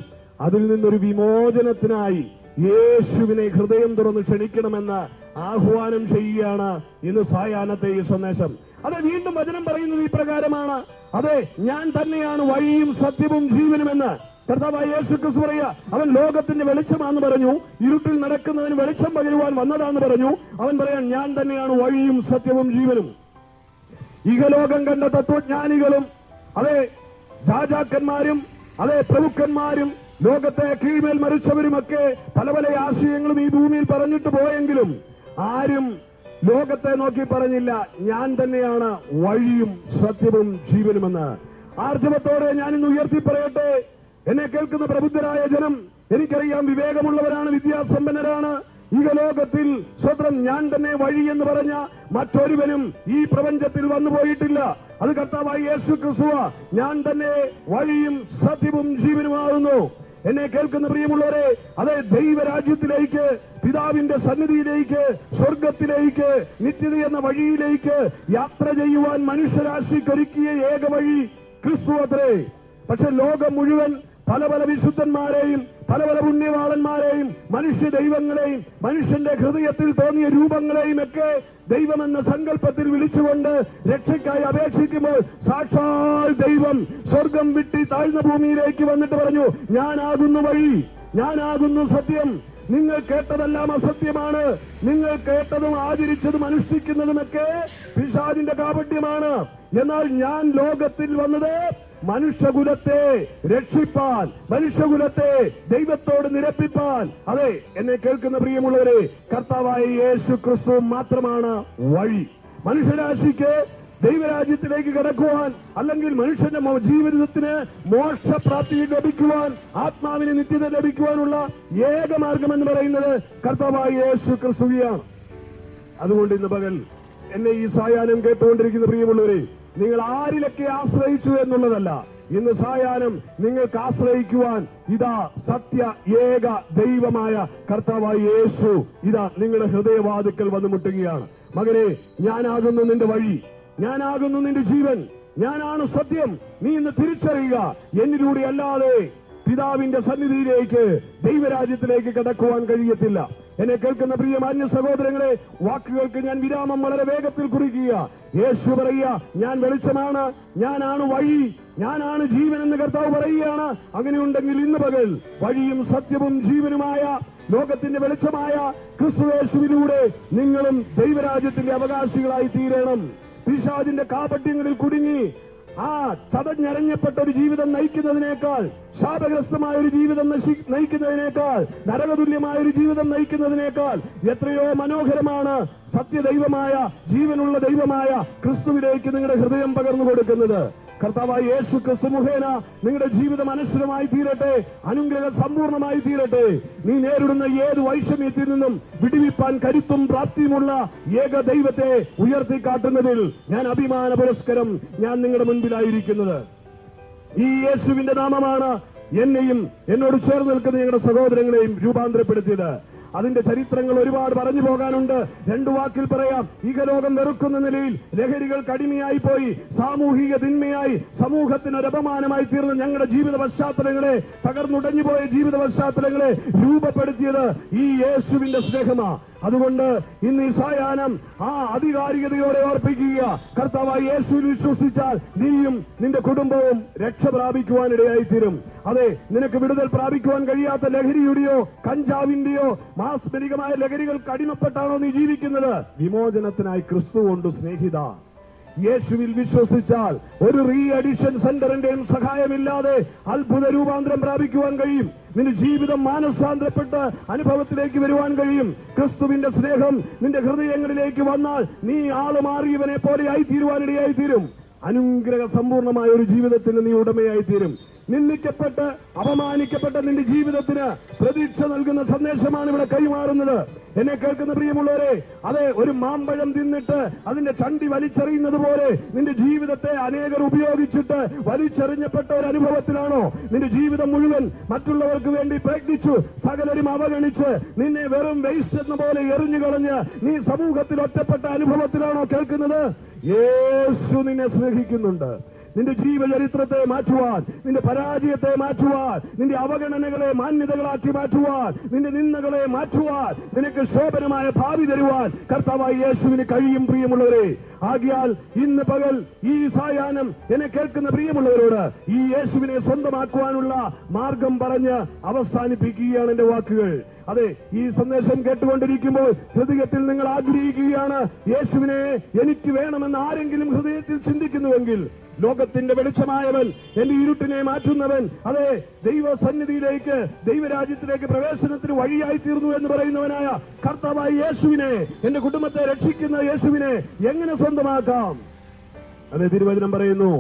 അതിൽ നിന്നൊരു വിമോചനത്തിനായി യേശുവിനെ ഹൃദയം തുറന്ന് ക്ഷണിക്കണമെന്ന് ആഹ്വാനം ചെയ്യുകയാണ് ഇന്ന് സായാഹ്നത്തെ ഈ സന്ദേശം. അതെ വീണ്ടും വചനം പറയുന്നത് ഈ പ്രകാരമാണ്. അതെ ഞാൻ തന്നെയാണ് വഴിയും സത്യവും ജീവനുമെന്ന്. കർത്താവായ യേശു ക്രിസ്തു പറയുക അവൻ ലോകത്തിന്റെ വെളിച്ചമാണെന്ന് പറഞ്ഞു ഇരുട്ടിൽ നടക്കുന്നതിന് വെളിച്ചം പകരുവാൻ വന്നതാന്ന് പറഞ്ഞു. അവൻ പറയാൻ ഞാൻ തന്നെയാണ് വഴിയും സത്യവും ജീവനും. ഇഹലോകം കണ്ട തത്വജ്ഞാനികളും അതെ രാജാക്കന്മാരും അതെ പ്രഭുക്കന്മാരും ലോകത്തെ കീഴ്മേൽ മരിച്ചവരുമൊക്കെ പല പല ആശയങ്ങളും ഈ ഭൂമിയിൽ പറഞ്ഞിട്ട് പോയെങ്കിലും ആരും ലോകത്തെ നോക്കി പറഞ്ഞില്ല ഞാൻ തന്നെയാണ് വഴിയും സത്യവും ജീവനുമെന്ന്. ആർജവത്തോടെ ഞാൻ ഉയർത്തി പറയട്ടെ എന്നെ കേൾക്കുന്ന പ്രബുദ്ധരായ ജനം എനിക്കറിയാം വിവേകമുള്ളവരാണ് വിദ്യാസമ്പന്നരാണ്. ലോകത്തിൽ സ്വതം ഞാൻ തന്നെ വഴി എന്ന് പറഞ്ഞ മറ്റൊരുവനും ഈ പ്രപഞ്ചത്തിൽ വന്നു പോയിട്ടില്ല. അത് കർത്താവായി യേശു ക്രിസ്തുവ ഞാൻ തന്നെ വഴിയും സത്യവും ജീവനുമാകുന്നു. എന്നെ കേൾക്കുന്ന പ്രിയമുള്ളവരെ അതെ ദൈവരാജ്യത്തിലേക്ക് പിതാവിന്റെ സന്നിധിയിലേക്ക് സ്വർഗത്തിലേക്ക് നിത്യത എന്ന വഴിയിലേക്ക് യാത്ര ചെയ്യുവാൻ മനുഷ്യരാശിക്കൊരുക്കിയ ഏക വഴി ക്രിസ്തു അത്രേ. പക്ഷെ ലോകം മുഴുവൻ പല പല വിശുദ്ധന്മാരെയും പല പല പുണ്യവാളന്മാരെയും മനുഷ്യ ദൈവങ്ങളെയും മനുഷ്യന്റെ ഹൃദയത്തിൽ തോന്നിയ രൂപങ്ങളെയും ഒക്കെ ദൈവമെന്ന സങ്കല്പത്തിൽ വിളിച്ചുകൊണ്ട് രക്ഷയ്ക്കായി അപേക്ഷിക്കുമ്പോൾ സാക്ഷാൽ ദൈവം സ്വർഗം വിട്ടി താഴ്ന്ന ഭൂമിയിലേക്ക് വന്നിട്ട് പറഞ്ഞു ഞാനാകുന്നു വഴി ഞാനാകുന്നു സത്യം. നിങ്ങൾ കേട്ടതെല്ലാം അസത്യമാണ്. നിങ്ങൾ കേട്ടതും ആചരിച്ചതും അനുഷ്ഠിക്കുന്നതുമൊക്കെ പിശാചിന്റെ കാപട്യമാണ്. എന്നാൽ ഞാൻ ലോകത്തിൽ വന്നത് മനുഷ്യകുലത്തെ രക്ഷിപ്പാൻ മനുഷ്യകുലത്തെ ദൈവത്തോട് നിരപ്പിപ്പാൻ. അതെ എന്നെ കേൾക്കുന്ന പ്രിയമുള്ളവരെ കർത്താവായ യേശു ക്രിസ്തു മാത്രമാണ് വഴി. മനുഷ്യരാശിക്ക് ദൈവരാജ്യത്തിലേക്ക് കടക്കുവാൻ അല്ലെങ്കിൽ മനുഷ്യന്റെ ജീവിതത്തിന് മോക്ഷപ്രാപ്തി ലഭിക്കുവാൻ ആത്മാവിന് നിത്യത ലഭിക്കുവാനുള്ള ഏക മാർഗം എന്ന് പറയുന്നത് കർത്താവായ യേശു ക്രിസ്തുവിയാണ് അതുകൊണ്ട് ഇന്ന് പകൽ എന്നെ ഈ സായാഹ്നം കേട്ടുകൊണ്ടിരിക്കുന്ന പ്രിയമുള്ളവരെ നിങ്ങൾ ആരിലൊക്കെ ആശ്രയിച്ചു എന്നുള്ളതല്ല. ഇന്ന് സായാഹ്നം നിങ്ങൾക്ക് ആശ്രയിക്കുവാൻ ഇതാ സത്യ ഏക ദൈവമായ കർത്താവായി യേശു ഇതാ നിങ്ങളുടെ ഹൃദയവാതുക്കൽ വന്നു മുട്ടുകയാണ്. മകനെ ഞാനാകുന്നു നിന്റെ വഴി. ഞാനാകുന്നു നിന്റെ ജീവൻ. ഞാനാണ് സത്യം. നീ ഇന്ന് തിരിച്ചറിയുക. എന്നിലൂടെ അല്ലാതെ പിതാവിന്റെ സന്നിധിയിലേക്ക് ദൈവരാജ്യത്തിലേക്ക് കടക്കുവാൻ കഴിയത്തില്ല. എന്നെ കേൾക്കുന്ന പ്രിയ മാന്യ സഹോദരങ്ങളെ വാക്കുകൾക്ക് ഞാൻ വിരാമം വളരെ വേഗത്തിൽ കുറിക്കുക യേശു പറയുക ഞാൻ വെളിച്ചമാണ് ഞാനാണ് വഴി ഞാനാണ് ജീവൻ എന്ന് കർത്താവ് പറയുകയാണ്. അങ്ങനെയുണ്ടെങ്കിൽ ഇന്ന് പകൽ വഴിയും സത്യവും ജീവനുമായ ലോകത്തിന്റെ വെളിച്ചമായ ക്രിസ്തുവേശുവിലൂടെ നിങ്ങളും ദൈവരാജ്യത്തിന്റെ അവകാശികളായി തീരണം. പിശാചിന്റെ കാപട്യങ്ങളിൽ കുടുങ്ങി ആ ചതഞ്ഞരഞ്ഞപ്പെട്ട ഒരു ജീവിതം നയിക്കുന്നതിനേക്കാൾ ശാപഗ്രസ്തമായ ഒരു ജീവിതം നശി- നയിക്കുന്നതിനേക്കാൾ നരകതുല്യമായ ഒരു ജീവിതം നയിക്കുന്നതിനേക്കാൾ എത്രയോ മനോഹരമാണ് സത്യദൈവമായ ജീവനുള്ള ദൈവമായ ക്രിസ്തുവിലേക്ക് നിങ്ങളുടെ ഹൃദയം പകർന്നു കൊടുക്കുന്നത്. കർത്താവായ യേശു ക്രിസ്തു മുഖേന നിങ്ങളുടെ ജീവിതം അനശ്വരമായി തീരട്ടെ അനുഗ്രഹം സമ്പൂർണമായി തീരട്ടെ. നീ നേരിടുന്ന ഏത് വൈഷമ്യത്തിൽ നിന്നും വിടിവിപ്പാൻ കരുത്തും പ്രാപ്തിയുമുള്ള ഏക ദൈവത്തെ ഉയർത്തി കാട്ടുന്നതിൽ ഞാൻ അഭിമാന പുരസ്കരം ഞാൻ നിങ്ങളുടെ മുൻപിലായിരിക്കുന്നത്. ഈ യേശുവിന്റെ നാമമാണ് എന്നെയും എന്നോട് ചേർന്ന് നിൽക്കുന്ന ഞങ്ങളുടെ സഹോദരങ്ങളെയും രൂപാന്തരപ്പെടുത്തിയത്. അതിന്റെ ചരിത്രങ്ങൾ ഒരുപാട് പറഞ്ഞു പോകാനുണ്ട്. രണ്ടു വാക്കിൽ പറയാം. ഈകലോകം വെറുക്കുന്ന നിലയിൽ ലഹരികൾ കടിമയായി പോയി. സാമൂഹിക തിന്മയായി സമൂഹത്തിന് ഒരു അപമാനമായി തീർന്ന ഞങ്ങളുടെ ജീവിത പശ്ചാത്തലങ്ങളെ തകർന്നുടഞ്ഞുപോയ ജീവിത പശ്ചാത്തലങ്ങളെ രൂപപ്പെടുത്തിയത് ഈ യേശുവിന്റെ സ്നേഹമാ. അതുകൊണ്ട് ഇന്ന് ഈ സായാഹ്നം ആ ആധികാരികതയോടെ ഓർപ്പിക്കുക. കർത്താവായി യേശുവിൽ വിശ്വസിച്ചാൽ നീയും നിന്റെ കുടുംബവും രക്ഷ പ്രാപിക്കുവാനിടയായി തീരും അതെ നിനക്ക് വിടുതൽ പ്രാപിക്കുവാൻ കഴിയാത്ത ലഹരിയുടെയോ കഞ്ചാവിന്റെയോ മാസ്മരികമായ ലഹരികൾക്ക് അടിമപ്പെട്ടാണോ നീ ജീവിക്കുന്നത്? വിമോചനത്തിനായി ക്രിസ്തു കൊണ്ട് സ്നേഹിത. യേശുവിൽ വിശ്വസിച്ചാൽ ഒരു റീ അഡിഷൻ സെന്ററിന്റെയും സഹായമില്ലാതെ അത്ഭുത രൂപാന്തരം പ്രാപിക്കുവാൻ കഴിയും. നിന്റെ ജീവിതം മാനസാന്തരപ്പെട്ട് അനുഭവത്തിലേക്ക് വരുവാൻ കഴിയും. ക്രിസ്തുവിന്റെ സ്നേഹം നിന്റെ ഹൃദയങ്ങളിലേക്ക് വന്നാൽ നീ ആൾ മാറിയവനെ പോലെ ആയിത്തീരുവാനിടയായി തീരും അനുഗ്രഹ സമ്പൂർണമായ ഒരു ജീവിതത്തിന് നീ ഉടമയായി തീരും നിന്ദിക്കപ്പെട്ട് അപമാനിക്കപ്പെട്ട നിന്റെ ജീവിതത്തിന് പ്രതീക്ഷ നൽകുന്ന സന്ദേശമാണ് ഇവിടെ കൈമാറുന്നത്. എന്നെ കേൾക്കുന്ന പ്രിയമുള്ളവരെ അതെ ഒരു മാമ്പഴം തിന്നിട്ട് അതിന്റെ ചണ്ടി വലിച്ചെറിയുന്നത് പോലെ നിന്റെ ജീവിതത്തെ അനേകർ ഉപയോഗിച്ചിട്ട് വലിച്ചെറിഞ്ഞപ്പെട്ട ഒരു അനുഭവത്തിലാണോ? നിന്റെ ജീവിതം മുഴുവൻ മറ്റുള്ളവർക്ക് വേണ്ടി പ്രയത്നിച്ചു സകലരും അവഗണിച്ച് നിന്നെ വെറും വേസ്റ്റ് എന്ന പോലെ എറിഞ്ഞു കളഞ്ഞ് നീ സമൂഹത്തിൽ ഒറ്റപ്പെട്ട അനുഭവത്തിലാണോ കേൾക്കുന്നത്? യേശു നിന്നെ സ്നേഹിക്കുന്നുണ്ട്. നിന്റെ ജീവചരിത്രത്തെ മാറ്റുവാൻ നിന്റെ പരാജയത്തെ മാറ്റുവാൻ നിന്റെ അവഗണനകളെ മാന്യതകളാക്കി മാറ്റുവാൻ നിന്റെ നിന്ദകളെ മാറ്റുവാൻ നിനക്ക് ശോഭനമായ ഭാവി തരുവാൻ കർത്താവായി യേശുവിന് കഴിയും പ്രിയമുള്ളവരെ. ആകിയാൽ ഇന്ന് പകൽ ഈ സായാഹ്നം എന്നെ കേൾക്കുന്ന പ്രിയമുള്ളവരോട് ഈ യേശുവിനെ സ്വന്തമാക്കുവാനുള്ള മാർഗം പറഞ്ഞ് അവസാനിപ്പിക്കുകയാണ് എന്റെ വാക്കുകൾ. അതെ ഈ സന്ദേശം കേട്ടുകൊണ്ടിരിക്കുമ്പോൾ ഹൃദയത്തിൽ നിങ്ങൾ ആഗ്രഹിക്കുകയാണ് യേശുവിനെ എനിക്ക് വേണമെന്ന് ആരെങ്കിലും ഹൃദയത്തിൽ ചിന്തിക്കുന്നുവെങ്കിൽ ലോകത്തിന്റെ വെളിച്ചമായവൻ എന്റെ ഇരുട്ടിനെ മാറ്റുന്നവൻ അതെ ദൈവസന്നിധിയിലേക്ക് ദൈവരാജ്യത്തിലേക്ക് പ്രവേശനത്തിന് വഴിയായി തീർന്നു എന്ന് പറയുന്നവനായ കർത്താവായ യേശുവിനെ എന്റെ കുടുംബത്തെ രക്ഷിക്കുന്ന യേശുവിനെ എങ്ങനെ സ്വന്തമാക്കാം? അതെ തിരുവചനം പറയുന്നു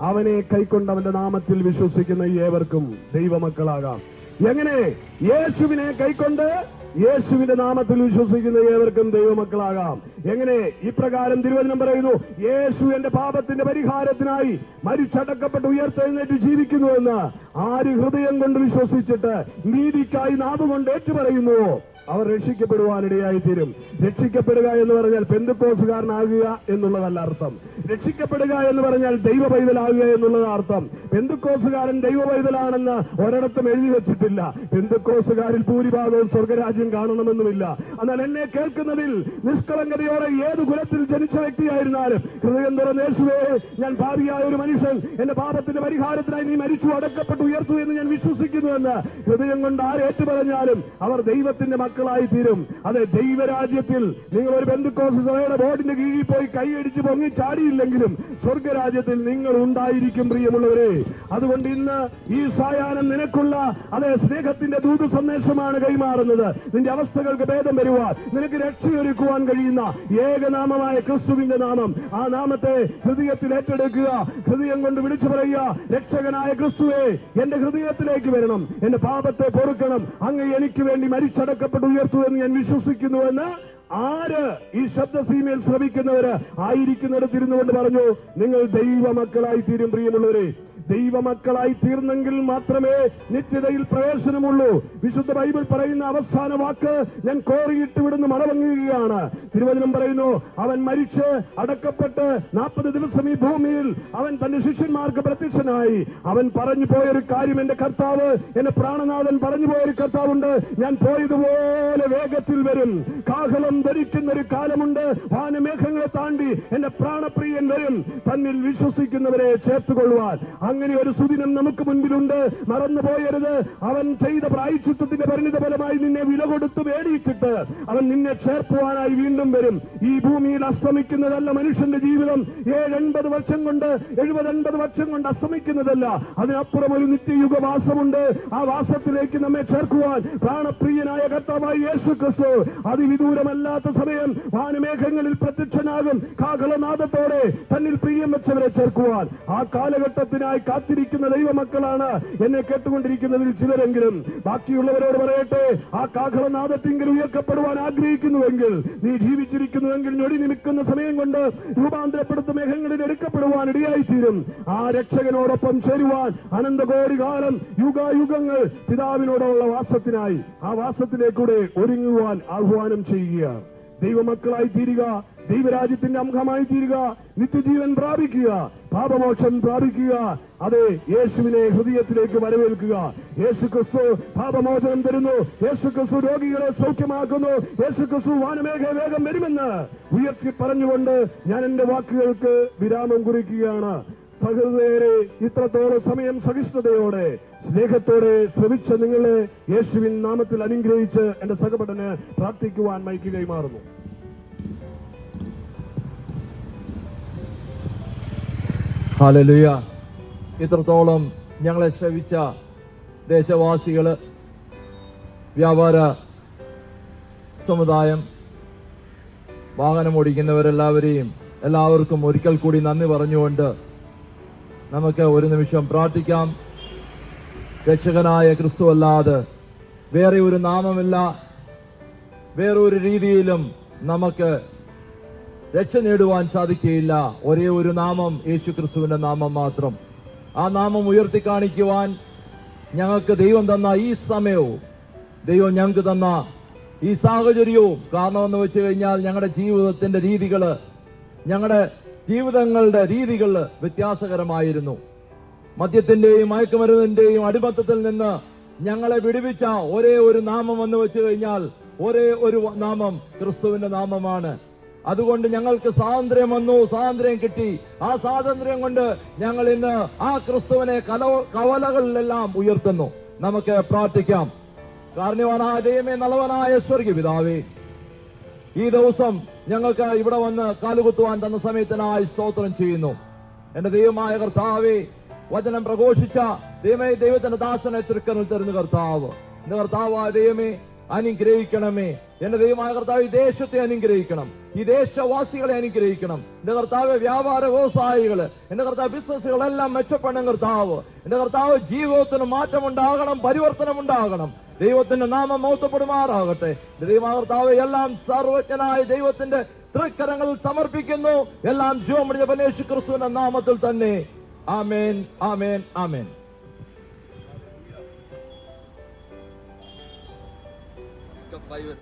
അവനെ കൈക്കൊണ്ട് അവന്റെ നാമത്തിൽ വിശ്വസിക്കുന്ന ഏവർക്കും ദൈവമക്കളാകാം. എങ്ങനെ യേശുവിനെ കൈക്കൊണ്ട് യേശുവിന്റെ നാമത്തിൽ വിശ്വസിക്കുന്ന ഏവർക്കും ദൈവമക്കളാകാം. എങ്ങനെ ഇപ്രകാരം തിരുവചനം പറയുന്നു? യേശു എന്റെ പാപത്തിന്റെ പരിഹാരത്തിനായി മരിച്ചടക്കപ്പെട്ട് ഉയർത്തെഴുന്നേറ്റ് ജീവിക്കുന്നുവെന്ന് ആര് ഹൃദയം കൊണ്ട് വിശ്വസിച്ചിട്ട് നീതിക്കായി നാവുകൊണ്ട് ഏറ്റുപറയുന്നുവോ അവർ രക്ഷിക്കപ്പെടുവാനിടയായി തീരും രക്ഷിക്കപ്പെടുക എന്ന് പറഞ്ഞാൽ പെന്തുക്കോസുകാരനാകുക എന്നുള്ളതല്ല അർത്ഥം. രക്ഷിക്കപ്പെടുക എന്ന് പറഞ്ഞാൽ ദൈവ പൈതലാകുക എന്നുള്ളത് അർത്ഥം. പെന്തുക്കോസുകാരൻ ദൈവ പൈതലാണെന്ന് ഒരിടത്തും എഴുതി വെച്ചിട്ടില്ല. പെന്തുക്കോസുകാരിൽ ഭൂരിഭാഗവും സ്വർഗരാജ്യം കാണണമെന്നുമില്ല. എന്നാൽ എന്നെ കേൾക്കുന്നതിൽ നിഷ്കളങ്കതയോടെ ഏത് കുലത്തിൽ ജനിച്ച വ്യക്തിയായിരുന്നാലും ഹൃദയം തുറന്ന് യേശുവേ ഞാൻ ഭാവിയായ ഒരു മനുഷ്യൻ. എന്റെ പാപത്തിന്റെ പരിഹാരത്തിനായി നീ മരിച്ചു അടക്കപ്പെട്ടു ഉയർത്തു എന്ന് ഞാൻ വിശ്വസിക്കുന്നുവെന്ന് ഹൃദയം കൊണ്ട് ആരേറ്റു പറഞ്ഞാലും അവർ ദൈവത്തിന്റെ മക്കളായി തീരും. അതെ ദൈവരാജ്യത്തിൽ നിങ്ങൾ ഒരു ബന്ധുക്കോസ് സഭയുടെ ബോർഡിന്റെ കീഴിൽ പോയി കൈയടിച്ച് പൊങ്ങി ചാടിയില്ലെങ്കിലും സ്വർഗരാജ്യത്തിൽ നിങ്ങൾ ഉണ്ടായിരിക്കും പ്രിയമുള്ളവരെ. അതുകൊണ്ട് ഇന്ന് ഈ സായാഹ്നം നിനക്കുള്ള അതെ സ്നേഹത്തിന്റെ ദൂത സന്ദേശമാണ് കൈമാറുന്നത്. നിന്റെ അവസ്ഥകൾക്ക് ഭേദം വരുവാൻ നിനക്ക് രക്ഷയൊരുക്കുവാൻ കഴിയുന്ന ഏകനാമമായ ക്രിസ്തുവിന്റെ നാമം. ആ നാമത്തെ ഹൃദയത്തിൽ ഏറ്റെടുക്കുക ഹൃദയം കൊണ്ട് വിളിച്ചു പറയുക രക്ഷകനായ ക്രിസ്തുവേ എന്റെ ഹൃദയത്തിലേക്ക് വരണം എന്റെ പാപത്തെ പൊറുക്കണം അങ്ങ് എനിക്ക് വേണ്ടി മരിച്ചടക്കപ്പെട്ട് ഉയർത്തു എന്ന് ഞാൻ വിശ്വസിക്കുന്നുവെന്ന് ആര് ഈ ശബ്ദ സീമയിൽ ശ്രമിക്കുന്നവര് ആയിരിക്കുന്നിടത്ത് ഇരുന്നുകൊണ്ട് പറഞ്ഞു നിങ്ങൾ ദൈവമക്കളായി തീരും പ്രിയമുള്ളവരെ. ദൈവമക്കളായി തീർന്നെങ്കിൽ മാത്രമേ നിത്യതയിൽ പ്രവേശനമുള്ളൂ. വിശുദ്ധ ബൈബിൾ പറയുന്ന അവസാന വാക്ക് ഞാൻ കോറിയിട്ട് വിടുന്ന് മറവങ്ങുകയാണ്. തിരുവചനം പറയുന്നു അവൻ മരിച്ച് അടക്കപ്പെട്ട് നാൽപ്പത് ദിവസം ഈ ഭൂമിയിൽ അവൻ തന്റെ ശിഷ്യന്മാർക്ക് പ്രത്യക്ഷനായി. അവൻ പറഞ്ഞു പോയൊരു കാര്യം എന്റെ കർത്താവ് എന്റെ പ്രാണനാഥൻ പറഞ്ഞു പോയൊരു കർത്താവുണ്ട്. ഞാൻ പോയതുപോലെ വേഗത്തിൽ വരും. കാഹളം ധരിക്കുന്ന ഒരു കാലമുണ്ട്. വാനമേഘങ്ങളെ താണ്ടി എന്റെ പ്രാണപ്രിയൻ വരും. തന്നിൽ വിശ്വസിക്കുന്നവരെ ചേർത്തുകൊള്ളുവാൻ. അങ്ങനെ ഒരു സുദിനം നമുക്ക് മുൻപിലുണ്ട്. മറന്നു പോയരുത്. അവൻ ചെയ്ത പ്രായച്ചിത്വത്തിന്റെ പരിണിത ഫലമായി നിന്നെ വില കൊടുത്ത് മേടിയിച്ചിട്ട് അവൻ നിന്നെ ചേർക്കുവാനായി വീണ്ടും വരും. ഈ ഭൂമിയിൽ അസ്തമിക്കുന്നതല്ല മനുഷ്യന്റെ ജീവിതം. ഏഴ് എൺപത് വർഷം കൊണ്ട് എഴുപത് എൺപത് വർഷം കൊണ്ട് അസ്തമിക്കുന്നതല്ല. അതിനപ്പുറം ഒരു നിത്യയുഗവാസമുണ്ട്. ആ വാസത്തിലേക്ക് നമ്മെ ചേർക്കുവാൻ പ്രാണപ്രിയനായ കർത്താവായ യേശു ക്രിസ്തു അതിവിദൂരമല്ലാത്ത സമയം വാനമേഘങ്ങളിൽ പ്രത്യക്ഷനാകും. കാകളനാഥത്തോടെ തന്നിൽ പ്രിയം വെച്ചവരെ ചേർക്കുവാൻ. ആ കാലഘട്ടത്തിനായി കാത്തിരിക്കുന്ന ദൈവമക്കളാണ് എന്നെ കേട്ടുകൊണ്ടിരിക്കുന്നതിൽ ചിലരെങ്കിലും. ബാക്കിയുള്ളവരോട് പറയട്ടെ ആ കാകളനാഥത്തിങ്കിൽ ഉയർക്കപ്പെടുവാൻ ആഗ്രഹിക്കുന്നുവെങ്കിൽ നീ ജീവിച്ചിരിക്കുന്നുവെങ്കിൽ ഞൊടി നിൽക്കുന്ന സമയം കൊണ്ട് രൂപാന്തരപ്പെടുത്ത മേഘങ്ങളിൽ എടുക്കപ്പെടുവാൻ ഇടയായിത്തീരും. ആ രക്ഷകനോടൊപ്പം ചേരുവാൻ അനന്തകോടി കാലം യുഗായുഗങ്ങൾ പിതാവിനോടുള്ള വാസത്തിനായി ആ വാസത്തിലേക്കൂടെ ഒരുങ്ങുവാൻ ആഹ്വാനം ചെയ്യുക. ദൈവമക്കളായി തീരുക ദൈവരാജ്യത്തിന്റെ അംഗമായി തീരുക നിത്യജീവൻ പ്രാപിക്കുക പാപമോക്ഷം പ്രാപിക്കുക. അതെ യേശുവിനെ ഹൃദയത്തിലേക്ക് വരവേൽക്കുക. യേശു ക്രിസ്തു പാപമോചനം തരുന്നു. യേശു ക്രിസ്തു രോഗികളെ സൗഖ്യമാക്കുന്നു. യേശു ക്രിസ്തു വാനമേഘ വേഗം വരുമെന്ന് ഉയർത്തി പറഞ്ഞുകൊണ്ട് ഞാൻ എന്റെ വാക്കുകൾക്ക് വിരാമം കുറിക്കുകയാണ്. സഹൃദയരെ ഇത്രത്തോളം സമയം സഹിഷ്ണുതയോടെ സ്നേഹത്തോടെ ശ്രമിച്ച നിങ്ങളെ യേശുവിൻ നാമത്തിൽ അനുഗ്രഹിച്ച് എന്റെ സഹപഠന് പ്രാർത്ഥിക്കുവാൻ മൈക്ക് കൈമാറുന്നു ഹാലലുയ ഇത്രത്തോളം ഞങ്ങളെ ശ്രവിച്ച ദേശവാസികൾ വ്യാപാര സമുദായം വാഹനം ഓടിക്കുന്നവരെല്ലാവരെയും എല്ലാവർക്കും ഒരിക്കൽ കൂടി നന്ദി പറഞ്ഞുകൊണ്ട് നമുക്ക് ഒരു നിമിഷം പ്രാർത്ഥിക്കാം. രക്ഷകനായ ക്രിസ്തു അല്ലാതെ വേറെ ഒരു നാമമില്ല. വേറൊരു രീതിയിലും നമുക്ക് രക്ഷ നേടുവാൻ സാധിക്കുകയില്ല. ഒരേ ഒരു നാമം യേശു ക്രിസ്തുവിന്റെ നാമം മാത്രം. ആ നാമം ഉയർത്തി കാണിക്കുവാൻ ഞങ്ങൾക്ക് ദൈവം തന്ന ഈ സമയവും ദൈവം ഞങ്ങൾക്ക് തന്ന ഈ സാഹചര്യവും കാരണമെന്ന് വെച്ച് കഴിഞ്ഞാൽ ഞങ്ങളുടെ ജീവിതത്തിന്റെ രീതികൾ ഞങ്ങളുടെ ജീവിതങ്ങളുടെ രീതികൾ വ്യത്യാസകരമായിരുന്നു. മദ്യത്തിന്റെയും മയക്കുമരുന്നിന്റെയും അടിമത്തത്തിൽ നിന്ന് ഞങ്ങളെ വിടുവിച്ച ഒരേ ഒരു നാമം എന്ന് വെച്ച് കഴിഞ്ഞാൽ ഒരേ ഒരു നാമം ക്രിസ്തുവിന്റെ നാമമാണ്. അതുകൊണ്ട് ഞങ്ങൾക്ക് സ്വാതന്ത്ര്യം വന്നു സ്വാതന്ത്ര്യം കിട്ടി. ആ സ്വാതന്ത്ര്യം കൊണ്ട് ഞങ്ങൾ ഇന്ന് ആ ക്രിസ്തുവിനെ കവലകളിലെല്ലാം ഉയർത്തുന്നു. നമുക്ക് പ്രാർത്ഥിക്കാം. കാരണവാനായ ദൈവമേ നല്ലവനായ സ്വർഗീയ പിതാവേ ഈ ദിവസം ഞങ്ങൾക്ക് ഇവിടെ വന്ന് കാലുകുത്തുവാൻ തന്ന സമയത്തിനായി സ്തോത്രം ചെയ്യുന്നു. എന്റെ ദൈവമായ കർത്താവേ വചനം പ്രഘോഷിച്ച ദൈവമേ ദൈവത്തിന്റെ ദാസനെ തൃക്കനിൽ തരുന്ന കർത്താവ്. എന്റെ കർത്താവായ ദൈവമേ അനുഗ്രഹിക്കണമേ. എന്റെ ദൈവമായ കർത്താവ് ഈ ദേശത്തെ അനുഗ്രഹിക്കണം. ഈ ദേശവാസികളെ അനുഗ്രഹിക്കണം. എന്റെ കർത്താവ് വ്യാപാര വ്യവസായികൾ എന്റെ കർത്താവ് ബിസിനസ്സുകളെല്ലാം മെച്ചപ്പെടണം കർത്താവ്. എന്റെ കർത്താവ് ജീവിതത്തിന് മാറ്റമുണ്ടാകണം പരിവർത്തനം ഉണ്ടാകണം ദൈവത്തിന്റെ നാമം മൗത്തപ്പെടുമാറാകട്ടെ ദൈവമാകർത്താവ് എല്ലാം സർവജ്ഞനായ ദൈവത്തിന്റെ തൃക്കരങ്ങളിൽ സമർപ്പിക്കുന്നു. എല്ലാം ജീവമണിയ യേശു ക്രിസ്തുവിന്റെ നാമത്തിൽ തന്നെ. ആമേൻ ആമേൻ ആമേൻ. Bye.